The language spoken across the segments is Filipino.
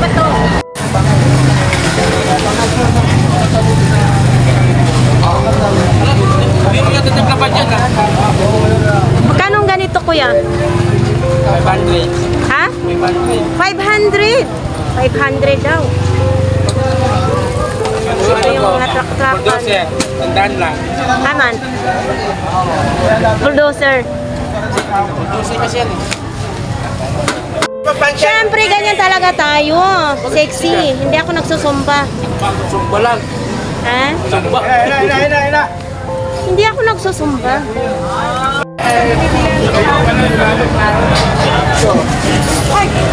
ba to? Hindi mo natin naglaban yan ha. Magkano ang ganito kuya? 500. Ha? 500. 500 daw. Ito yung mga truck-truckan. Bulldozer. Tandaan lang. Kaman. Bulldozer. Bulldozer kasi yan eh. Siyempre, ganyan talaga tayo. Sexy. Hindi ako nagsusumba. Sumba lang. Ha? Sumba. Hindi ako nagsusumba. Kita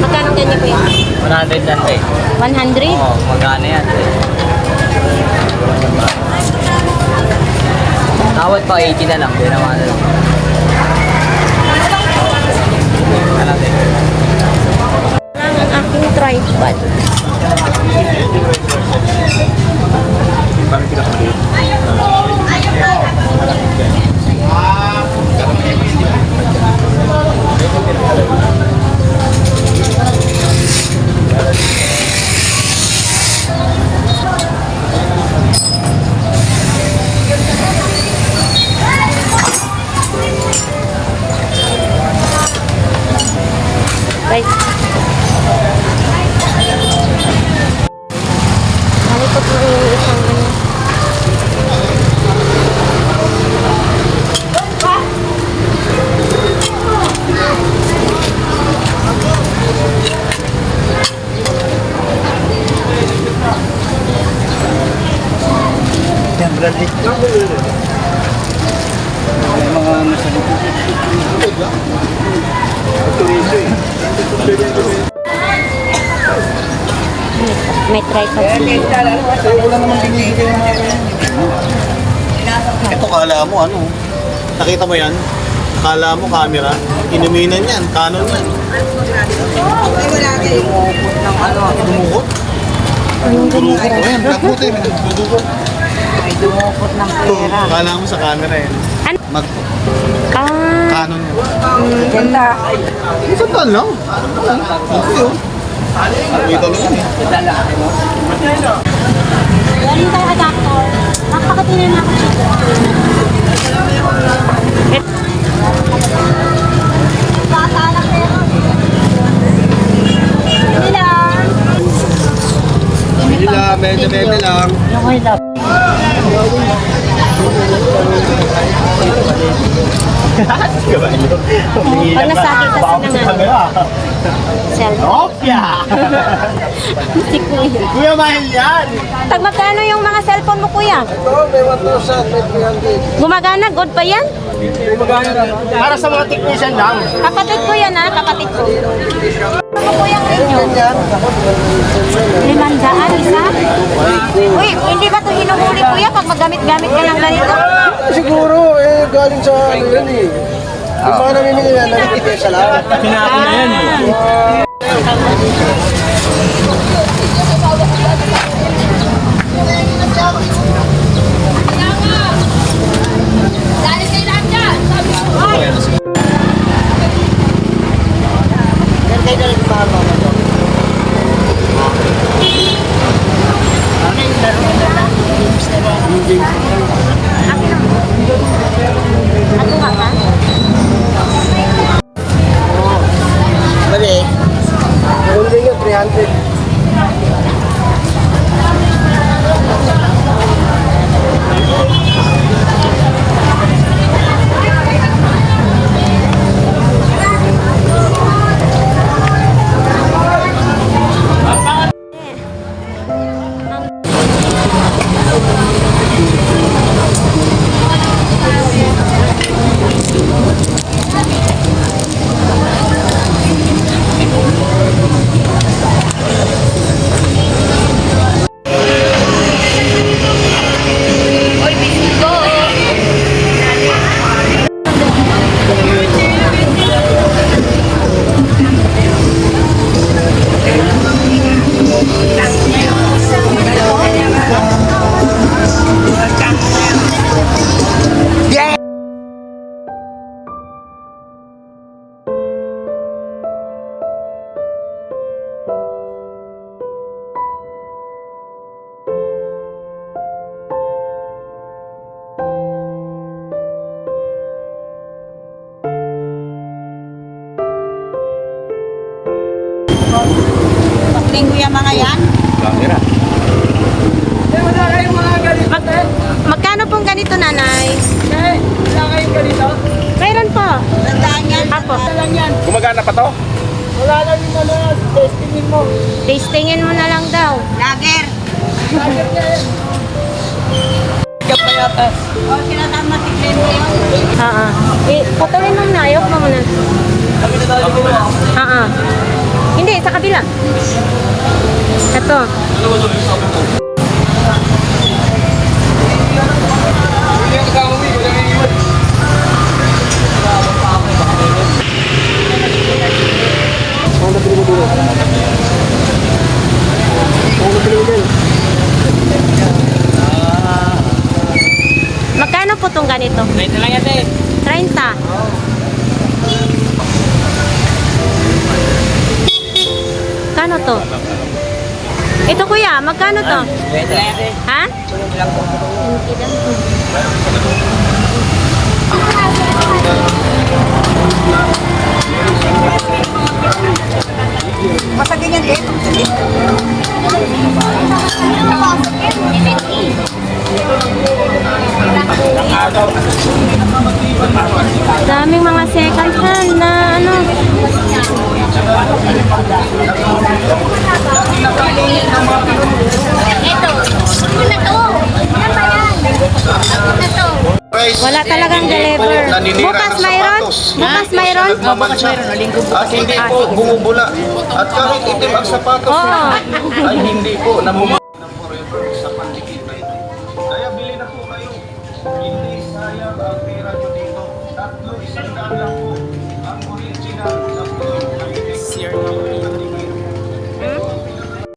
Magkano ganyan kuya? 100 lang eh. 100? Oo, magkano yan eh. Tawad pa 80 na lang, na lang. Ano din? Lang ang aking tripod. May tripod sila. Ito kala mo ano? Nakita mo yan? Kala mo camera? Inuminan yan, Canon yan. Dumukot? Dumukot? Ayan, nagbuti. Dumukot. Dumukot ng pera. Kala mo sa camera yan. Ano? Mag Ah, Canon yan. Ganda. Taon lang. Okay yun. Nakita mo yan eh. galing tayo adapter. Nakapakatingin na ako dito. Medyo-medyo lang. Yung up. Pag nasakit kasi ng ano, cellphone. Opya! Si kuya. Kuya, mahal yan! Tag magkano yung mga cellphone mo kuya? Ito, may 1,000, may 300. Gumagana? Good pa yan? Para sa mga technician lang. Kapatid ko yan ha, kapatid ko. Ano po yung inyo? Limandaan isa? Uy, hindi ba ito hinuhuli magamit-gamit ka ng ganito? Siguro, eh, galing sa ano yan eh. Yung mga namimili yan, nakikita sa lahat. Pinapo na yan eh. Mga yan? Camera. Mag, magkano pong ganito, nanay? Wala kayong ganito? Mayroon po. Tandaan yan. Apo. Gumagana pa to? Tastingin mo na lang daw. Lager. O, sinasama si Glenn mo yun. Oo. Eh, putulin mo na. Ayok mo muna. Oo. Hindi, sa kabila. Ito. Magkano po itong ganito? Wait lang yan, eh. 30. Kano to? Ito kuya, magkano to? Wait lang yan, eh. Ha? Masagin yan, Glenn. Daming mga second hand na ano. Ito. Ako na to. Ano ba yan? Ako na to. Wala talagang deliver. Bukas mayroon? Bukas mayroon? Bukas At hindi po bumubula. At kahit itim ang sapatos Oo. ay hindi po namumula